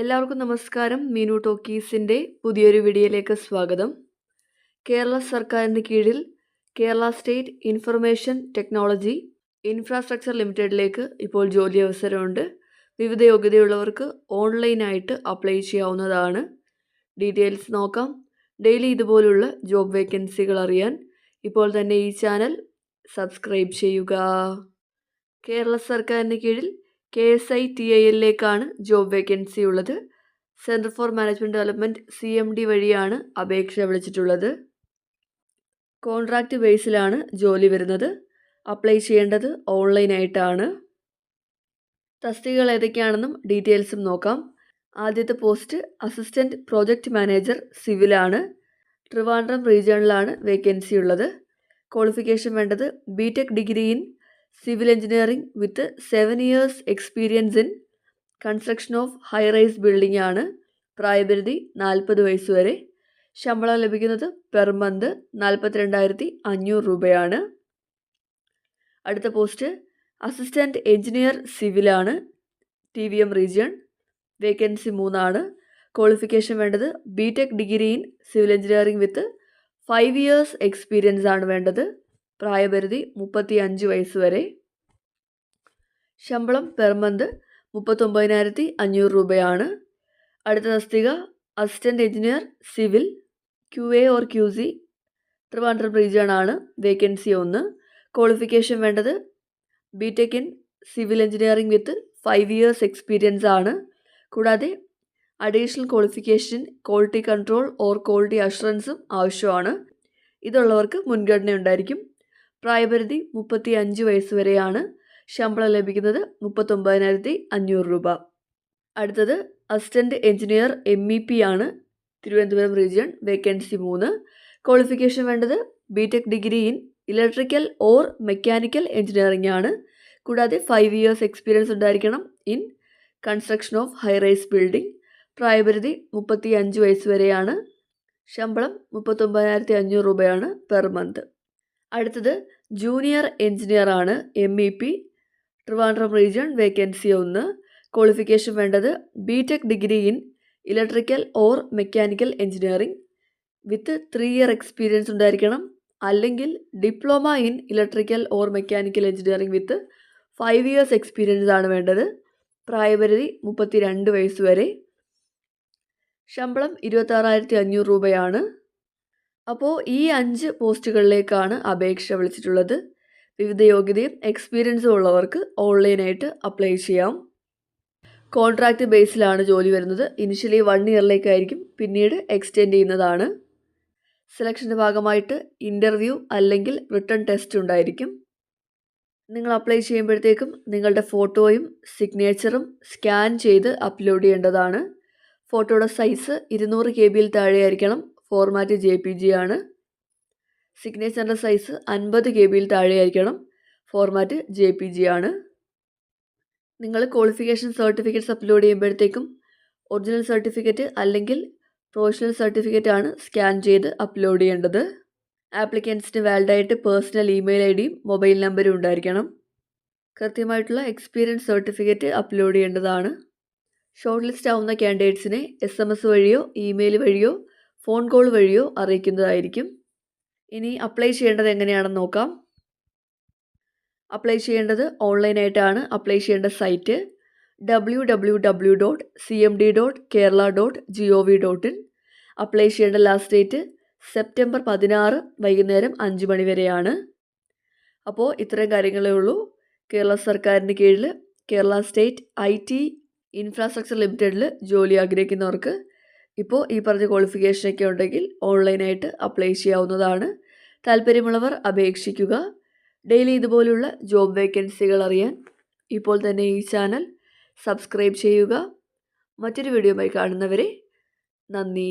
എല്ലാവർക്കും നമസ്കാരം. മീനു ടോക്കീസിന്റെ പുതിയൊരു വീഡിയോയിലേക്ക് സ്വാഗതം. കേരള സർക്കാരിന് കീഴിൽ Kerala state information technology infrastructure ലിമിറ്റഡിലേക്ക് ഇപ്പോൾ ജോലി അവസരമുണ്ട്. വിവിധ യോഗ്യതയുള്ളവർക്ക് ഓൺലൈനായിട്ട് അപ്ലൈ ചെയ്യാവുന്നതാണ്. ഡീറ്റെയിൽസ് നോക്കാം. ഡെയിലി ഇതുപോലുള്ള ജോബ് വേക്കൻസികൾ അറിയാൻ ഇപ്പോൾ തന്നെ ഈ ചാനൽ സബ്സ്ക്രൈബ് ചെയ്യുക. കേരള സർക്കാരിന് കീഴിൽ K S I T I job vacancy ഉള്ളത് centre for management development C M D വഴിയാണ് അപേക്ഷ വിളിച്ചിട്ടുള്ളത്. കോൺട്രാക്റ്റ് ബേസിലാണ് ജോലി വരുന്നത്. അപ്ലൈ ചെയ്യേണ്ടത് ഓൺലൈനായിട്ടാണ്. തസ്തികകൾ ഏതൊക്കെയാണെന്നും ഡീറ്റെയിൽസും നോക്കാം. ആദ്യത്തെ പോസ്റ്റ് അസിസ്റ്റന്റ് പ്രോജക്റ്റ് മാനേജർ സിവിലാണ്. ട്രിവാൻഡ്രം റീജിയണിലാണ് വേക്കൻസി ഉള്ളത് ക്വാളിഫിക്കേഷൻ വേണ്ടത് B tech degree in civil engineering with seven years experience in construction of high rise building ആണ്. പ്രായപരിധി നാൽപ്പത് വയസ്സ് വരെ. ശമ്പളം ലഭിക്കുന്നത് പെർ മന്ത് നാൽപ്പത്തിരണ്ടായിരത്തി അഞ്ഞൂറ് രൂപയാണ്. അടുത്ത post assistant engineer സിവിലാണ് T V M region. Vacancy മൂന്നാണ്. ക്വാളിഫിക്കേഷൻ വേണ്ടത് B tech degree in civil engineering with five years experience ആണ് വേണ്ടത്. പ്രായപരിധി മുപ്പത്തി അഞ്ച് വയസ്സ് വരെ. ശമ്പളം പെർ മന്ത് മുപ്പത്തൊമ്പതിനായിരത്തി അഞ്ഞൂറ് രൂപയാണ്. അടുത്ത തസ്തിക assistant engineer civil Q A or Q C Trivandrum ആണ് വേക്കൻസി ഒന്ന്. ക്വാളിഫിക്കേഷൻ വേണ്ടത് B tech in civil engineering with five years experience ആണ്. കൂടാതെ additional qualification quality control or quality അഷുറൻസും ആവശ്യമാണ്. ഇതുള്ളവർക്ക് മുൻഗണന ഉണ്ടായിരിക്കും പ്രായപരിധി മുപ്പത്തി അഞ്ച് വയസ്സ് വരെയാണ്. ശമ്പളം ലഭിക്കുന്നത് മുപ്പത്തൊമ്പതിനായിരത്തി അഞ്ഞൂറ് രൂപ. അടുത്തത് assistant engineer M E P ആണ്. തിരുവനന്തപുരം റീജിയൺ വേക്കൻസി മൂന്ന്. ക്വാളിഫിക്കേഷൻ വേണ്ടത് B tech degree in electrical or mechanical engineering ആണ്. കൂടാതെ ഫൈവ് ഇയേഴ്സ് എക്സ്പീരിയൻസ് ഉണ്ടായിരിക്കണം in construction of high rise building പ്രായപരിധി മുപ്പത്തി അഞ്ച് വയസ്സ് വരെയാണ്. ശമ്പളം മുപ്പത്തൊമ്പതിനായിരത്തി അഞ്ഞൂറ് രൂപയാണ് പെർ മന്ത്. അടുത്തത് ജൂനിയർ എഞ്ചിനീയർ ആണ് M E P Trivandrum region vacancy ഒന്ന്. ക്വാളിഫിക്കേഷൻ വേണ്ടത് B tech degree in electrical or mechanical engineering. With three year experience ഉണ്ടായിരിക്കണം. അല്ലെങ്കിൽ diploma in electrical or mechanical engineering with five years experience ആണ് വേണ്ടത്. പ്രായപരിധി മുപ്പത്തി രണ്ട് വയസ്സ് വരെ. ശമ്പളം ഇരുപത്താറായിരത്തി അഞ്ഞൂറ് രൂപയാണ്. അപ്പോൾ ഈ അഞ്ച് പോസ്റ്റുകളിലേക്കാണ് അപേക്ഷ വിളിച്ചിട്ടുള്ളത്. വിവിധ യോഗ്യതയും എക്സ്പീരിയൻസും ഉള്ളവർക്ക് ഓൺലൈനായിട്ട് അപ്ലൈ ചെയ്യാം. കോൺട്രാക്റ്റ് ബേസിലാണ് ജോലി വരുന്നത്. ഇനിഷ്യലി വൺ ഇയറിലേക്കായിരിക്കും പിന്നീട് എക്സ്റ്റെൻഡ് ചെയ്യുന്നതാണ്. സെലക്ഷന്റെ ഭാഗമായിട്ട് ഇന്റർവ്യൂ അല്ലെങ്കിൽ റിട്ടേൺ ടെസ്റ്റ് ഉണ്ടായിരിക്കും. നിങ്ങൾ അപ്ലൈ ചെയ്യുമ്പോഴത്തേക്കും നിങ്ങളുടെ ഫോട്ടോയും സിഗ്നേച്ചറും സ്കാൻ ചെയ്ത് അപ്ലോഡ് ചെയ്യേണ്ടതാണ്. ഫോട്ടോയുടെ സൈസ് ഇരുന്നൂറ് കെ ബിയിൽ താഴെയായിരിക്കണം. ഫോർമാറ്റ് ജെ പി ജി ആണ്. സിഗ്നേച്ചറിന്റെ സൈസ് അൻപത് കെ ബിയിൽ താഴെയായിരിക്കണം. ഫോർമാറ്റ് ജെ പി ജി ആണ്. നിങ്ങൾ ക്വാളിഫിക്കേഷൻ സർട്ടിഫിക്കറ്റ്സ് അപ്ലോഡ് ചെയ്യുമ്പോഴത്തേക്കും ഒറിജിനൽ സർട്ടിഫിക്കറ്റ് അല്ലെങ്കിൽ പ്രൊഫഷണൽ സർട്ടിഫിക്കറ്റ് ആണ് സ്കാൻ ചെയ്ത് അപ്ലോഡ് ചെയ്യേണ്ടത്. ആപ്ലിക്കൻസിന് വാലിഡായിട്ട് പേഴ്സണൽ ഇമെയിൽ ഐ ഡിയും മൊബൈൽ നമ്പറും ഉണ്ടായിരിക്കണം. കൃത്യമായിട്ടുള്ള എക്സ്പീരിയൻസ് സർട്ടിഫിക്കറ്റ് അപ്ലോഡ് ചെയ്യേണ്ടതാണ്. ഷോർട്ട് ലിസ്റ്റ് ആവുന്ന കാൻഡിഡേറ്റ്സിനെ എസ് എം എസ് വഴിയോ ഇമെയിൽ വഴിയോ ഫോൺ കോൾ വഴിയോ അറിയിക്കുന്നതായിരിക്കും. ഇനി അപ്ലൈ ചെയ്യേണ്ടത് എങ്ങനെയാണെന്ന് നോക്കാം. അപ്ലൈ ചെയ്യേണ്ടത് ഓൺലൈനായിട്ടാണ്. അപ്ലൈ ചെയ്യേണ്ട site W W W dot C M D dot Kerala dot G O V dot in apply ചെയ്യേണ്ട ലാസ്റ്റ് ഡേറ്റ് സെപ്റ്റംബർ പതിനാറ് വൈകുന്നേരം അഞ്ച് മണി വരെയാണ്. അപ്പോൾ ഇത്രയും കാര്യങ്ങളേ ഉള്ളൂ. കേരള സർക്കാരിന് കീഴിൽ Kerala state I T infrastructure ലിമിറ്റഡിൽ ജോലി ആഗ്രഹിക്കുന്നവർക്ക് ഇപ്പോൾ ഈ പറഞ്ഞ ക്വാളിഫിക്കേഷനൊക്കെ ഉണ്ടെങ്കിൽ ഓൺലൈനായിട്ട് അപ്ലൈ ചെയ്യാവുന്നതാണ്. താല്പര്യമുള്ളവർ അപേക്ഷിക്കുക. ഡെയിലി ഇതുപോലുള്ള ജോബ് വേക്കൻസികൾ അറിയാൻ ഇപ്പോൾ തന്നെ ഈ ചാനൽ സബ്സ്ക്രൈബ് ചെയ്യുക. മറ്റൊരു വീഡിയോയുമായി കാണുന്നവരെ നന്ദി.